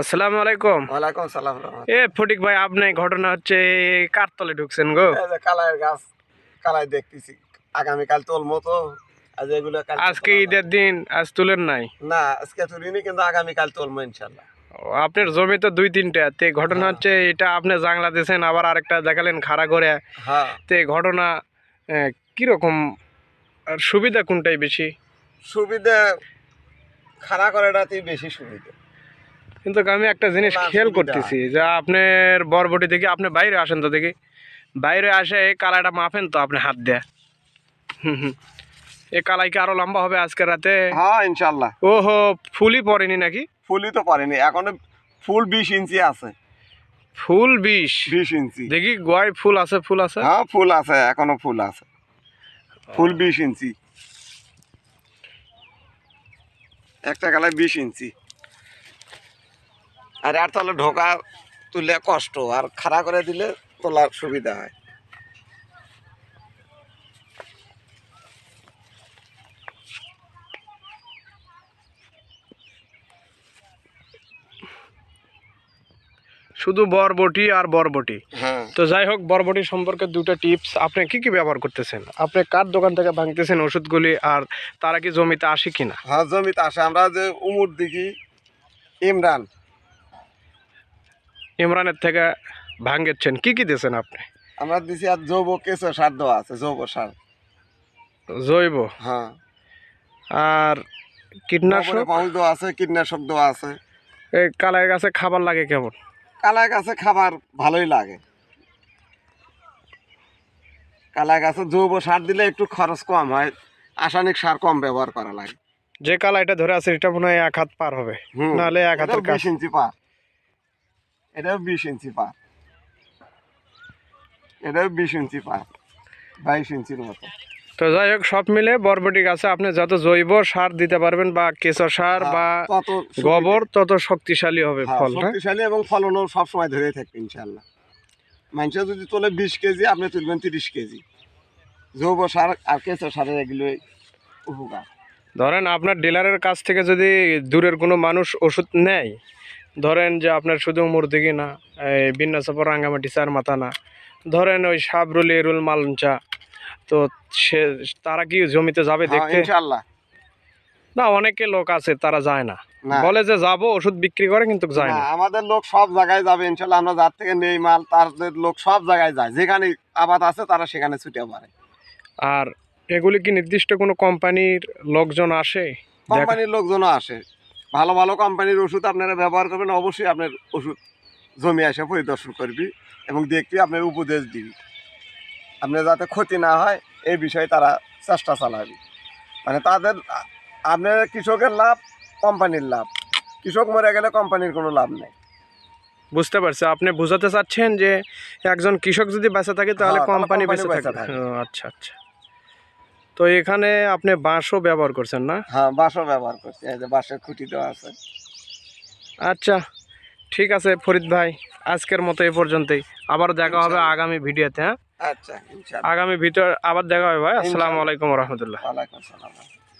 আসসালামু আলাইকুম। ওয়ালাইকুম সালাম এ ফটিক ভাই আপনি ঘটনা হচ্ছে কার তলে ঢুকছেন গো? কালাইয়ের গাছ কালাই দেখতেছি। আগামীকাল তুলবো তো আজ এগুলো আজকে ঈদের দিন আজ তুলেন নাই? না আজকে তুলিনি কিন্তু আগামীকাল তুলবো ইনশাল্লাহ আপনার জমি তো দুই তিনটা তে ঘটনা হচ্ছে এটা আপনি জাংলা দিয়েছেন আবার আরেকটা দেখালেন খাড়া করে। হ্যাঁ। তে ঘটনা কীরকম আর সুবিধা কোনটাই বেশি? সুবিধা খাড়া করাটাতেই বেশি সুবিধা। কিন্তু আমি একটা জিনিস খেয়াল করতেছি যে আপনার বরবটি দেখি আপনি বাইরে আসেন তো দেখি। বাইরে আসে এই কালাইটা মাফেন তো আপনি হাত দেয়া। হুম হুম। এই কালাই কি আরও লম্বা হবে আজকে রাতে? হ্যাঁ ইনশাল্লাহ ওহো ফুলই পড়েনি নাকি? ফুলই তো পারেনি এখনও ফুল বিশ ইঞ্চি আছে। ফুল বিষ বিশ ইঞ্চি। দেখি গয় ফুল আছে ফুল আছে? হ্যাঁ ফুল আছে এখনও ফুল আছে। ফুল বিশ ইঞ্চি। একটা কালায় বিশ ইঞ্চি। আর আর তাহলে ঢোকা তুললে কষ্ট আর খাড়া করে দিলে তোলার সুবিধা হয়। শুধু বরবটি আর বরবটি। হ্যাঁ। তো যাই হোক বরবটি সম্পর্কে দুটো টিপস। আপনি কি কি ব্যবহার করতেছেন? আপনি কার দোকান থেকে ভাঙতেছেন ওষুধগুলি আর তারা কি জমিতে আসে কিনা? হ্যাঁ জমিতে আসে। আমরা যে উমুর দিঘি ইমরান। ইমরানের থেকে ভাঙেছেন কি কি দিয়েছেন আপনি? আমরা দিছি আর জৈব কেঁচো সার দেওয়া আছে জৈব সার। জৈব? হ্যাঁ। আর কীটনাশক? পাউচ দেওয়া আছে কীটনাশক দেওয়া আছে। এই কালাই গাছে খাবার লাগে কেমন? কালাই গাছে খাবার ভালোই লাগে। কালাই গাছে জৈব সার দিলে একটু খরচ কম হয় রাসায়নিক সার কম ব্যবহার করা লাগে। যে কালাইটা ধরে আছে এটা মনে হয় এক হাত পার হবে। নাহলে এক হাতের বিশ ইঞ্চি পার। এটাও বিশ ইঞ্চি পার এটাও বিশ ইঞ্চি পার বাইশ ইঞ্চির মতো। তো যাই হোক সব মিলে বরবটি গাছে আপনি যত জৈব সার দিতে পারবেন বা কেঁচো সার বা হ্যাঁ, সুবিধা। গোবর তত শক্তিশালী হবে হ্যাঁ, ফল শক্তিশালী এবং ফলনও সবসময় ধরে থাকবে ইনশাল্লাহ মানুষ যদি তোলে বিশ কেজি আপনি তুলবেন তিরিশ কেজি। জৈব সার আর কেঁচো সারের এগুলোই উপকার। ধরেন আপনার ডিলারের কাছ থেকে যদি দূরের কোনো মানুষ ওষুধ নেয় ধরেন যে আপনার শুধু মুরদিগি না এই বিন্যাসপর রাঙ্গামাটি চার মাথা না। ধরেন ওই সাবরুল এরুল মালঞ্চা তো সে তারা কি জমিতে যাবে হ্যাঁ, দেখতে? না অনেকে লোক আছে তারা যায় না। বলে যে যাব ওষুধ বিক্রি করে কিন্তু যায় না, আমাদের লোক সব জায়গায় যাবে ইনশাল্লাহ আমরা যার থেকে নেই মাল তাদের লোক সব জায়গায় যায়। যেখানে আবাদ আছে তারা সেখানে ছুটে পারে আর এগুলি কি নির্দিষ্ট কোনো কোম্পানির লোকজন আসে? কোম্পানির লোকজনও আসে। ভালো ভালো কোম্পানির ওষুধ আপনারা ব্যবহার করবেন অবশ্যই আপনার ওষুধ জমি এসে পরিদর্শন করবি এবং দেখবি আপনার উপদেশ দিবি। আপনার যাতে ক্ষতি না হয় এই বিষয়ে তারা চেষ্টা চালাবি। মানে তাদের আপনার কৃষকের লাভ কোম্পানির লাভ। কৃষক মরে গেলে কোম্পানির কোনো লাভ নেই। বুঝতে পারছি। আপনি বোঝাতে চাচ্ছেন যে একজন কৃষক যদি বেঁচে থাকে তাহলে হ্যাঁ, কোম্পানি বেঁচে থাকে। আচ্ছা আচ্ছা। তো এখানে আপনি বাঁশও ব্যবহার করছেন না? হ্যাঁ বাঁশও ব্যবহার করছি। এই যে বাঁশের খুঁটি দেওয়া আছে। আচ্ছা ঠিক আছে ফরিদ ভাই আজকের মতো এ পর্যন্তই। আবার দেখা হবে আগামী ভিডিওতে হ্যাঁ? আচ্ছা আগামী ভিডিও আবার দেখা হবে ভাই। আসসালামু আলাইকুম রহমতুল্লাহ। ওয়ালাইকুম আসসালাম।